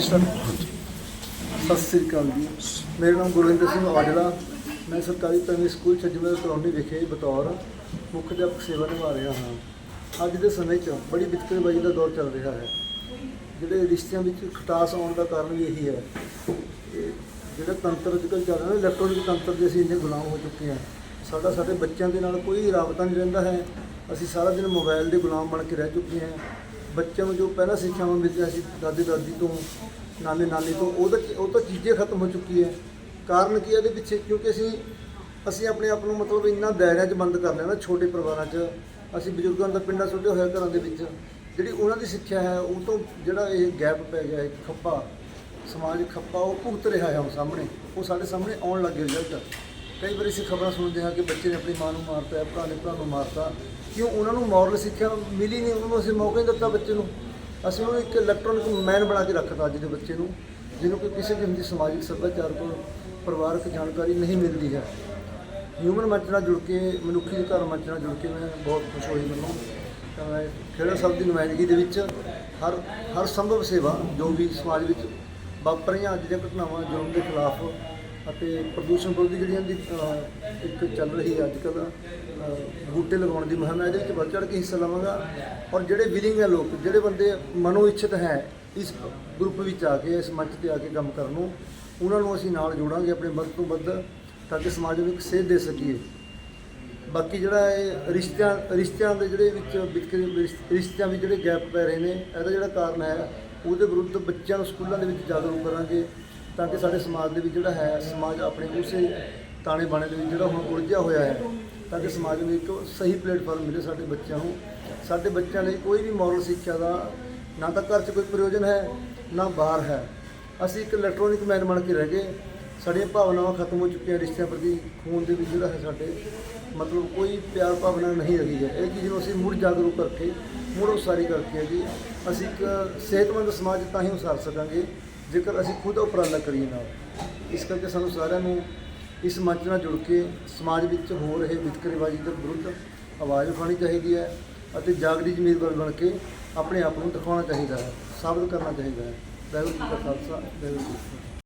ਸਤਿ ਸ੍ਰੀ ਅਕਾਲ ਜੀ। ਮੇਰਾ ਨਾਮ ਗੁਰਵਿੰਦਰ ਸਿੰਘ ਔਜਲਾ ਮੈਂ ਸਰਕਾਰੀ ਪ੍ਰਾਇਮਰੀ ਸਕੂਲ ਛੱਜੂਵਾਲ ਕਲੋਨੀ ਵਿਖੇ ਬਤੌਰ ਮੁੱਖ ਅਧਿਆਪਕ ਸੇਵਾ ਨਿਭਾ ਰਿਹਾ ਹਾਂ। ਅੱਜ ਦੇ ਸਮੇਂ 'ਚ ਬੜੀ ਵਿਤਕਰੇਬਾਜ਼ੀ ਦਾ ਦੌਰ ਚੱਲ ਰਿਹਾ ਹੈ। ਜਿਹੜੇ ਰਿਸ਼ਤਿਆਂ ਵਿੱਚ ਖਟਾਸ ਆਉਣ ਦਾ ਕਾਰਨ ਵੀ ਇਹੀ ਹੈ। ਜਿਹੜਾ ਤੰਤਰ ਅੱਜਕੱਲ੍ਹ ਚੱਲ ਰਿਹਾ ਨਾ ਇਲੈਕਟ੍ਰੋਨਿਕ ਤੰਤਰ ਦੇ ਅਸੀਂ ਇੰਨੇ ਗੁਲਾਮ ਹੋ ਚੁੱਕੇ ਹਾਂ। ਸਾਡਾ ਸਾਡੇ ਬੱਚਿਆਂ ਦੇ ਨਾਲ ਕੋਈ ਰਾਬਤਾ ਨਹੀਂ ਰਹਿੰਦਾ ਹੈ। ਅਸੀਂ ਸਾਰਾ ਦਿਨ ਮੋਬਾਈਲ ਦੇ ਗੁਲਾਮ ਬਣ ਕੇ ਰਹਿ ਚੁੱਕੇ ਹਾਂ। ਬੱਚਿਆਂ ਨੂੰ ਜੋ ਪਹਿਲਾਂ ਸਿੱਖਿਆਵਾਂ ਮਿਲਦੀਆਂ ਸੀ ਦਾਦੇ ਦਾਦੀ ਤੋਂ, ਨਾਨੇ ਨਾਨੀ ਤੋਂ ਉਹਦਾ ਉਹ ਤਾਂ ਚੀਜ਼ੇ ਖਤਮ ਹੋ ਚੁੱਕੀ ਹੈ। ਕਾਰਨ ਕੀ ਹੈ ਇਹਦੇ ਪਿੱਛੇ? ਕਿਉਂਕਿ ਅਸੀਂ ਅਸੀਂ ਆਪਣੇ ਆਪ ਨੂੰ ਮਤਲਬ ਇੰਨਾ ਦਾਇਰਿਆਂ 'ਚ ਬੰਦ ਕਰ ਲਿਆ ਨਾ ਛੋਟੇ ਪਰਿਵਾਰਾਂ 'ਚ। ਅਸੀਂ ਬਜ਼ੁਰਗਾਂ ਦਾ ਪਿੰਡਾਂ ਸੁੱਟੇ ਹੋਏ ਘਰਾਂ ਦੇ ਵਿੱਚ। ਜਿਹੜੀ ਉਹਨਾਂ ਦੀ ਸਿੱਖਿਆ ਹੈ, ਉਹ ਤੋਂ ਜਿਹੜਾ ਇਹ ਗੈਪ ਪੈ ਗਿਆ ਹੈ ਖੱਪਾ, ਸਮਾਜ ਖੱਪਾ, ਉਹ ਭੁਗਤ ਰਿਹਾ ਹੈ ਉਹ ਸਾਹਮਣੇ। ਉਹ ਸਾਡੇ ਸਾਹਮਣੇ ਆਉਣ ਲੱਗੇ ਰਿਜ਼ਲਟ ਕਈ ਵਾਰੀ ਅਸੀਂ ਖਬਰਾਂ ਸੁਣਦੇ ਹਾਂ ਕਿ ਬੱਚੇ ਨੇ ਆਪਣੀ ਮਾਂ ਨੂੰ ਮਾਰਤਾ ਹੈ ਭਰਾ ਨੇ ਭਰਾ ਨੂੰ ਮਾਰਤਾ ਕਿਉਂ ਉਹਨਾਂ ਨੂੰ ਮੋਰਲ ਸਿੱਖਿਆ ਮਿਲੀ ਨਹੀਂ, ਉਹਨਾਂ ਨੂੰ ਅਸੀਂ ਮੌਕਾ ਨਹੀਂ ਦਿੱਤਾ ਬੱਚੇ ਨੂੰ। ਅਸੀਂ ਉਹਨੂੰ ਇੱਕ ਇਲੈਕਟ੍ਰੋਨਿਕ ਮੈਨ ਬਣਾ ਕੇ ਰੱਖਤਾ ਅੱਜ ਦੇ ਬੱਚੇ ਨੂੰ, ਜਿਹਨੂੰ ਕਿ ਕਿਸੇ ਕਿਸਮ ਦੀ ਸਮਾਜਿਕ ਸੱਭਿਆਚਾਰਕ ਪਰਿਵਾਰਕ ਜਾਣਕਾਰੀ ਨਹੀਂ ਮਿਲਦੀ ਹੈ। ਹਿਊਮਨ ਮੰਚ ਨਾਲ ਜੁੜ ਕੇ, ਮਨੁੱਖੀ ਅਧਿਕਾਰ ਮੰਚ ਨਾਲ ਜੁੜ ਕੇ ਮੈਂ ਬਹੁਤ ਖੁਸ਼ ਹੋਈ ਮੈਨੂੰ। ਤਾਂ ਮੈਂ ਖੇੜਾ ਸਾਹਿਬ ਦੀ ਨੁਮਾਇੰਦਗੀ ਦੇ ਵਿੱਚ ਹਰ ਹਰ ਸੰਭਵ ਸੇਵਾ ਜੋ ਵੀ ਸਮਾਜ ਵਿੱਚ ਵਾਪਰੀਆਂ ਅੱਜ ਦੀਆਂ ਘਟਨਾਵਾਂ ਜੁਰਮ ਦੇ ਖਿਲਾਫ ਅਤੇ ਪ੍ਰਦੂਸ਼ਣ ਵਿਰੋਧੀ ਜਿਹੜੀਆਂ ਦੀ ਅਹ, ਇੱਕ ਚੱਲ ਰਹੀ ਹੈ ਅੱਜ ਕੱਲ੍ਹ ਬੂਟੇ ਲਗਾਉਣ ਦੀ ਮੁਹਿੰਮ ਹੈ ਇਹਦੇ ਵਿੱਚ ਵੱਧ ਚੜ੍ਹ ਕੇ ਹਿੱਸਾ ਲਵਾਂਗਾ। ਔਰ ਜਿਹੜੇ ਵਿਲਿੰਗ ਹੈ ਲੋਕ ਜਿਹੜੇ ਬੰਦੇ ਮਨੋ ਇੱਛਤ ਹੈ ਇਸ ਗਰੁੱਪ ਵਿੱਚ ਆ ਕੇ ਇਸ ਮੰਚ ਤੇ ਆ ਕੇ ਕੰਮ ਕਰਨ ਨੂੰ ਉਹਨਾਂ ਨੂੰ ਅਸੀਂ ਨਾਲ ਜੋੜਾਂਗੇ ਆਪਣੇ ਵੱਧ ਤੋਂ ਵੱਧ ਤਾਂ ਕਿ ਸਮਾਜ ਨੂੰ ਇੱਕ ਸੇਧ ਦੇ ਸਕੀਏ। ਬਾਕੀ ਜਿਹੜਾ ਇਹ ਰਿਸ਼ਤਿਆਂ ਰਿਸ਼ਤਿਆਂ ਦੇ ਜਿਹੜੇ ਵਿੱਚ ਵਿਤਕਰੇ ਰਿਸ਼- ਰਿਸ਼ਤਿਆਂ ਵਿੱਚ ਜਿਹੜੇ ਗੈਪ ਪੈ ਰਹੇ ਨੇ ਇਹਦਾ ਜਿਹੜਾ ਕਾਰਨ ਹੈ ਉਹਦੇ ਵਿਰੁੱਧ ਬੱਚਿਆਂ ਨੂੰ ਸਕੂਲਾਂ ਦੇ ਵਿੱਚ ਜਾਗਰੂਕ ਕਰਾਂਗੇ। ਤਾਂ ਕਿ ਸਾਡੇ ਸਮਾਜ ਦੇ ਵਿੱਚ ਜਿਹੜਾ ਹੈ, ਸਮਾਜ ਆਪਣੇ ਉਸੇ ਤਾਣੇ ਬਾਣੇ ਦੇ ਵਿੱਚ ਜਿਹੜਾ ਹੁਣ ਉਲਝਿਆ ਹੋਇਆ ਹੈ, ਤਾਂ ਕਿ ਸਮਾਜ ਨੂੰ ਇੱਕ ਸਹੀ ਪਲੇਟਫਾਰਮ ਮਿਲੇ ਸਾਡੇ ਬੱਚਿਆਂ ਨੂੰ। ਸਾਡੇ ਬੱਚਿਆਂ ਲਈ ਕੋਈ ਵੀ ਮੋਰਲ ਸਿੱਖਿਆ ਦਾ ਨਾ ਤਾਂ ਘਰ 'ਚ ਕੋਈ ਪ੍ਰਯੋਜਨ ਹੈ, ਨਾ ਬਾਹਰ ਹੈ। ਅਸੀਂ ਇੱਕ ਇਲੈਕਟ੍ਰੋਨਿਕ ਮੈਨ ਬਣ ਕੇ ਰਹਿ ਗਏ। ਸਾਡੀਆਂ ਭਾਵਨਾਵਾਂ ਖਤਮ ਹੋ ਚੁੱਕੀਆਂ ਰਿਸ਼ਤਿਆਂ ਪ੍ਰਤੀ। ਖੂਨ ਦੇ ਵਿੱਚ ਜਿਹੜਾ ਹੈ ਸਾਡੇ, ਮਤਲਬ ਕੋਈ ਪਿਆਰ ਭਾਵਨਾ ਨਹੀਂ ਰਹੀ ਹੈ। ਇਹ ਚੀਜ਼ ਨੂੰ ਅਸੀਂ ਮੁੜ ਜਾਗਰੂਕ ਕਰਕੇ, ਮੁੜ ਉਸਾਰੀ ਕਰਕੇ ਜੀ, ਅਸੀਂ ਇੱਕ ਸਿਹਤਮੰਦ ਸਮਾਜ ਤਾਂ ਹੀ ਉਸਾਰ ਸਕਾਂਗੇ। ਜੇਕਰ ਅਸੀਂ ਖੁਦ ਉਪਰਾਲਾ ਕਰੀਏ ਨਾਲ, ਇਸ ਕਰਕੇ ਸਾਨੂੰ ਸਾਰਿਆਂ ਨੂੰ ਇਸ ਮੰਚ ਨਾਲ ਜੁੜ ਕੇ ਸਮਾਜ ਵਿੱਚ ਹੋ ਰਹੇ ਵਿਤਕਰੇਬਾਜ਼ੀ ਦੇ ਵਿਰੁੱਧ ਆਵਾਜ਼ ਉਠਾਉਣੀ ਚਾਹੀਦੀ ਹੈ ਅਤੇ ਜਾਗਦੀ ਜ਼ਮੀਰਵਾਰ ਬਣ ਕੇ ਆਪਣੇ ਆਪ ਨੂੰ ਦਿਖਾਉਣਾ ਚਾਹੀਦਾ ਹੈ, ਸਾਬਤ ਕਰਨਾ ਚਾਹੀਦਾ ਹੈ। ਵਾਹਿਗੁਰੂ ਜੀ ਕਾ ਖਾਲਸਾ, ਵਾਹਿਗੁਰੂ ਜੀ